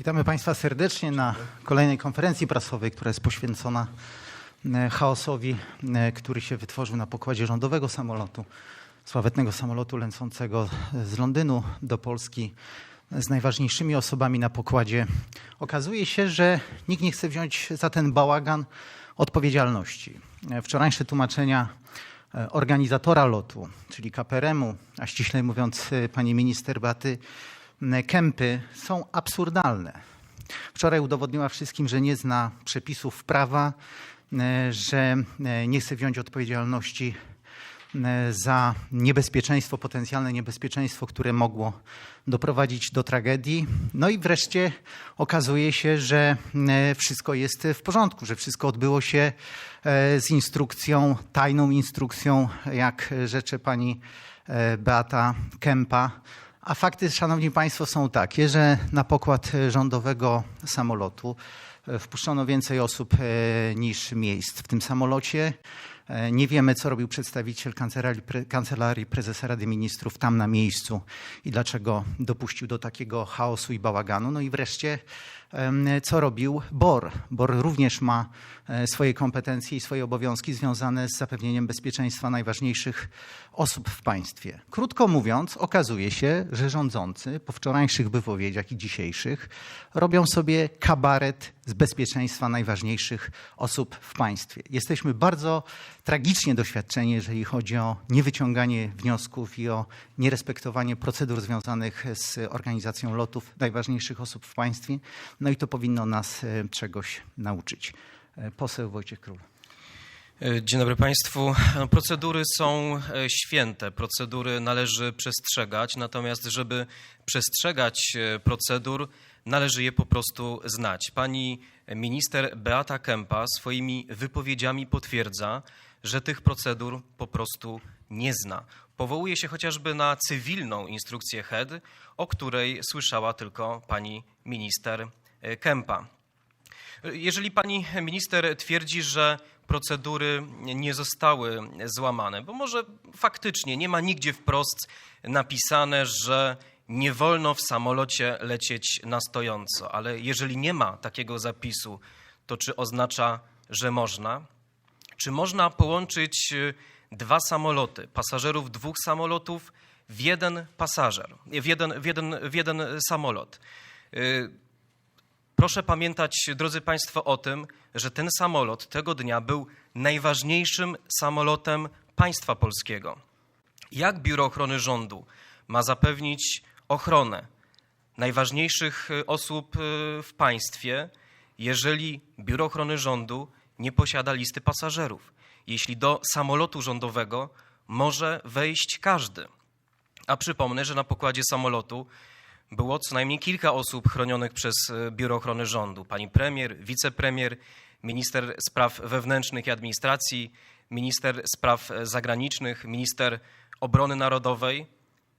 Witamy Państwa serdecznie na kolejnej konferencji prasowej, która jest poświęcona e, chaosowi, e, który się wytworzył na pokładzie rządowego samolotu, sławetnego samolotu lecącego z Londynu do Polski z najważniejszymi osobami na pokładzie. Okazuje się, że nikt nie chce wziąć za ten bałagan odpowiedzialności. E, Wczorajsze tłumaczenia e, organizatora lotu, czyli KPRM-u, a ściślej mówiąc e, pani minister Baty Kępy, są absurdalne. Wczoraj udowodniła wszystkim, że nie zna przepisów prawa, e, że e, nie chce wziąć odpowiedzialności e, za niebezpieczeństwo, potencjalne niebezpieczeństwo, które mogło doprowadzić do tragedii. No i wreszcie okazuje się, że e, wszystko jest w porządku, że wszystko odbyło się e, z instrukcją, tajną instrukcją, jak rzecze pani e, Beata Kępa. A fakty, szanowni państwo, są takie, że na pokład rządowego samolotu e, wpuszczono więcej osób e, niż miejsc w tym samolocie. E, Nie wiemy, co robił przedstawiciel kancelarii, pre, kancelarii prezesa Rady Ministrów tam na miejscu i dlaczego dopuścił do takiego chaosu i bałaganu. No i wreszcie, co robił BOR. BOR również ma e, swoje kompetencje i swoje obowiązki związane z zapewnieniem bezpieczeństwa najważniejszych osób w państwie. Krótko mówiąc, okazuje się, że rządzący po wczorajszych wypowiedziach i dzisiejszych robią sobie kabaret z bezpieczeństwa najważniejszych osób w państwie. Jesteśmy bardzo tragicznie doświadczeni, jeżeli chodzi o niewyciąganie wniosków i o nierespektowanie procedur związanych z organizacją lotów najważniejszych osób w państwie. No i to powinno nas e, czegoś nauczyć. E, Poseł Wojciech Król. Dzień dobry Państwu. Procedury są e, święte, procedury należy przestrzegać, natomiast żeby przestrzegać e, procedur, należy je po prostu znać. Pani minister Beata Kępa swoimi wypowiedziami potwierdza, że tych procedur po prostu nie zna. Powołuje się chociażby na cywilną instrukcję HED, o której słyszała tylko pani minister e, Kępa. Jeżeli pani minister twierdzi, że procedury nie zostały złamane, bo może faktycznie nie ma nigdzie wprost napisane, że nie wolno w samolocie lecieć na stojąco, ale jeżeli nie ma takiego zapisu, to czy oznacza, że można? Czy można połączyć y, dwa samoloty, pasażerów dwóch samolotów w jeden pasażer, w jeden, w jeden, w jeden samolot? Proszę pamiętać, drodzy Państwo, o tym, że ten samolot tego dnia był najważniejszym samolotem państwa polskiego. Jak Biuro Ochrony Rządu ma zapewnić ochronę najważniejszych y, osób y, w państwie, jeżeli Biuro Ochrony Rządu nie posiada listy pasażerów? Jeśli do samolotu rządowego może wejść każdy. A przypomnę, że na pokładzie samolotu było co najmniej kilka osób chronionych przez e, Biuro Ochrony Rządu. Pani premier, wicepremier, minister spraw wewnętrznych i administracji, minister spraw e, zagranicznych, minister obrony narodowej.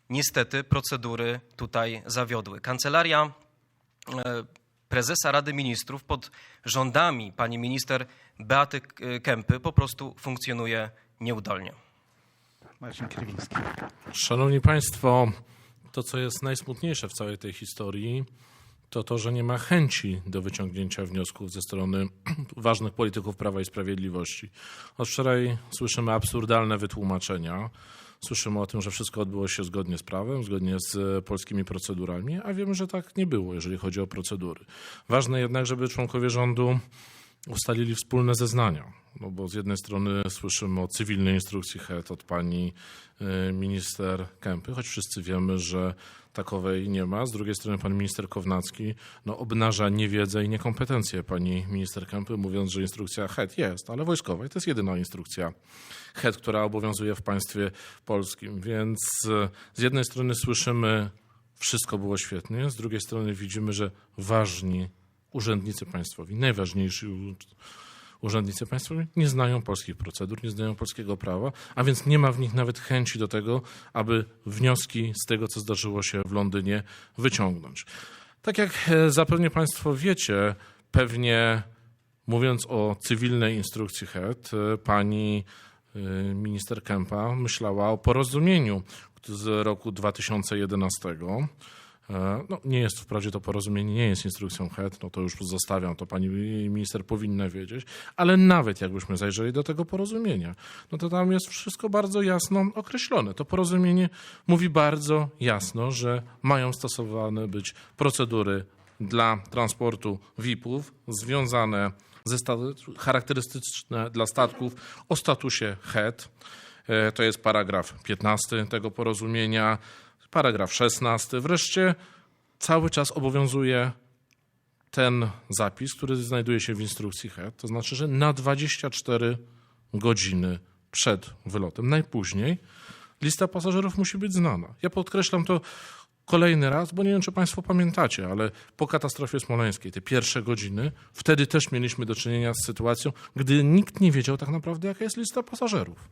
Niestety procedury tutaj zawiodły. Kancelaria e, prezesa Rady Ministrów pod rządami pani minister Beaty Kępy po prostu funkcjonuje nieudolnie. Marcin Kierwiński. Szanowni Państwo, to co jest najsmutniejsze w całej tej historii, to to, że nie ma chęci do wyciągnięcia wniosków ze strony ważnych polityków Prawa i Sprawiedliwości. Od wczoraj słyszymy absurdalne wytłumaczenia. Słyszymy o tym, że wszystko odbyło się zgodnie z prawem, zgodnie z polskimi procedurami, a wiemy, że tak nie było, jeżeli chodzi o procedury. Ważne jednak, żeby członkowie rządu ustalili wspólne zeznania. No bo z jednej strony słyszymy o cywilnej instrukcji HED od pani y, minister Kępy, choć wszyscy wiemy, że takowej nie ma. Z drugiej strony pan minister Kownacki no, obnaża niewiedzę i niekompetencje pani minister Kępy, mówiąc, że instrukcja HED jest, ale wojskowa i to jest jedyna instrukcja HED, która obowiązuje w państwie polskim. Więc y, z jednej strony słyszymy wszystko było świetnie, z drugiej strony widzimy, że ważni urzędnicy państwowi, najważniejsi urzędnicy państwowi nie znają polskich procedur, nie znają polskiego prawa, a więc nie ma w nich nawet chęci do tego, aby wnioski z tego, co zdarzyło się w Londynie, wyciągnąć. Tak jak e, zapewne Państwo wiecie, pewnie mówiąc o cywilnej instrukcji HED, e, pani e, minister Kępa myślała o porozumieniu z roku 2011 E, No, nie jest wprawdzie to porozumienie, nie jest instrukcją HED, no to już zostawiam, to pani minister powinna wiedzieć, ale nawet jakbyśmy zajrzeli do tego porozumienia, no to tam jest wszystko bardzo jasno określone. To porozumienie mówi bardzo jasno, że mają stosowane być procedury dla transportu VIP-ów związane ze charakterystyczne dla statków o statusie HED. E, To jest paragraf 15 tego porozumienia, paragraf 16. Wreszcie cały czas obowiązuje ten zapis, który znajduje się w instrukcji HED, to znaczy, że na 24 godziny przed wylotem, najpóźniej, lista pasażerów musi być znana. Ja podkreślam to kolejny raz, bo nie wiem, czy Państwo pamiętacie, ale po katastrofie smoleńskiej, te pierwsze godziny, wtedy też mieliśmy do czynienia z sytuacją, gdy nikt nie wiedział tak naprawdę, jaka jest lista pasażerów.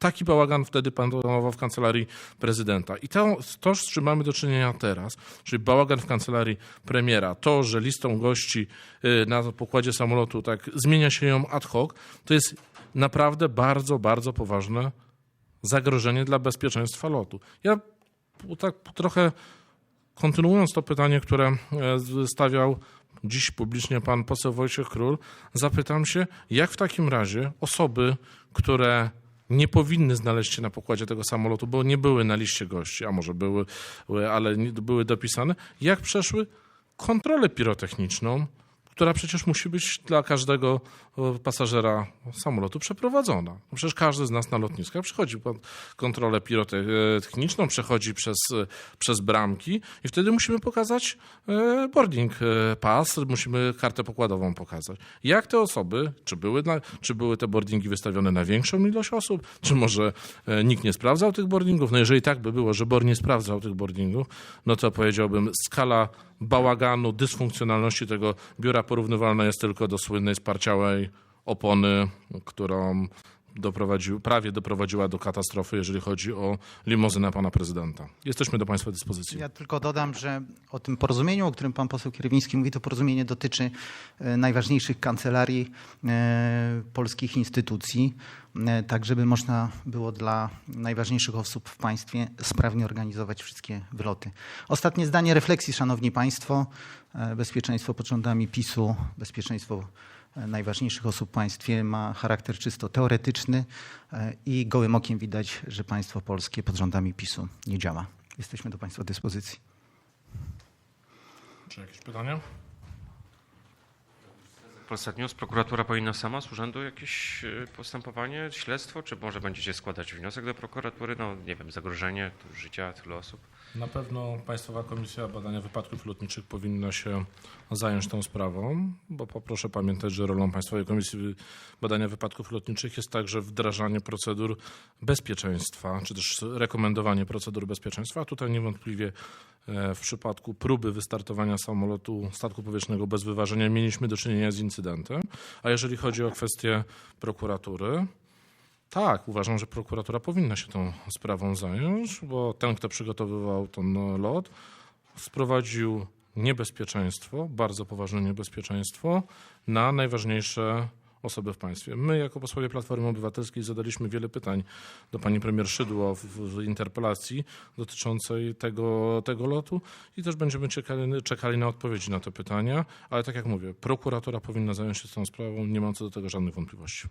Taki bałagan wtedy panował w kancelarii prezydenta. I to, to, z czym mamy do czynienia teraz, czyli bałagan w kancelarii premiera, to, że listą gości y, na pokładzie samolotu tak zmienia się ją ad hoc, to jest naprawdę bardzo, bardzo poważne zagrożenie dla bezpieczeństwa lotu. Ja tak trochę kontynuując to pytanie, które e, stawiał dziś publicznie pan poseł Wojciech Król, zapytam się, jak w takim razie osoby, które nie powinny znaleźć się na pokładzie tego samolotu, bo nie były na liście gości, a może były, ale były dopisane, jak przeszły kontrolę pirotechniczną, która przecież musi być dla każdego e, pasażera samolotu przeprowadzona. No Przecież każdy z nas na lotniskach przechodzi kontrolę pirotechniczną, przechodzi przez, e, przez bramki i wtedy musimy pokazać e, boarding pass, musimy kartę pokładową pokazać. Jak te osoby, czy były, na, czy były te boardingi wystawione na większą ilość osób, czy może nikt nie sprawdzał tych boardingów? No jeżeli tak by było, że BOR nie sprawdzał tych boardingów, no to powiedziałbym skala bałaganu, dysfunkcjonalności tego biura porównywalna jest tylko do słynnej sparciałej opony, którą doprowadził, prawie doprowadziła do katastrofy, jeżeli chodzi o limuzynę pana prezydenta. Jesteśmy do państwa dyspozycji. Ja tylko dodam, że o tym porozumieniu, o którym pan poseł Kierwiński mówi, to porozumienie dotyczy e, najważniejszych kancelarii e, polskich instytucji, e, tak żeby można było dla najważniejszych osób w państwie sprawnie organizować wszystkie wyloty. Ostatnie zdanie refleksji, szanowni państwo. Bezpieczeństwo pod rządami PiSu, bezpieczeństwo najważniejszych osób w państwie ma charakter czysto teoretyczny e, i gołym okiem widać, że państwo polskie pod rządami PiSu nie działa. Jesteśmy do państwa dyspozycji. Czy jakieś pytania? Polsat News, prokuratura powinna sama z urzędu jakieś e, postępowanie, śledztwo, czy może będziecie składać wniosek do prokuratury? No nie wiem, zagrożenie życia tylu osób. Na pewno Państwowa Komisja Badania Wypadków Lotniczych powinna się zająć tą sprawą, bo poproszę pamiętać, że rolą Państwowej Komisji Badania Wypadków Lotniczych jest także wdrażanie procedur bezpieczeństwa, czy też rekomendowanie procedur bezpieczeństwa. Tutaj niewątpliwie e, w przypadku próby wystartowania samolotu statku powietrznego bez wyważenia mieliśmy do czynienia z incydentem. A jeżeli chodzi o kwestię prokuratury, tak, uważam, że prokuratura powinna się tą sprawą zająć, bo ten, kto przygotowywał ten lot, sprowadził niebezpieczeństwo, bardzo poważne niebezpieczeństwo na najważniejsze osoby w państwie. My, jako posłowie Platformy Obywatelskiej, zadaliśmy wiele pytań do pani premier Szydło w, w interpelacji dotyczącej tego, tego lotu i też będziemy czekali, czekali na odpowiedzi na te pytania, ale tak jak mówię, prokuratura powinna zająć się tą sprawą, nie mam co do tego żadnych wątpliwości.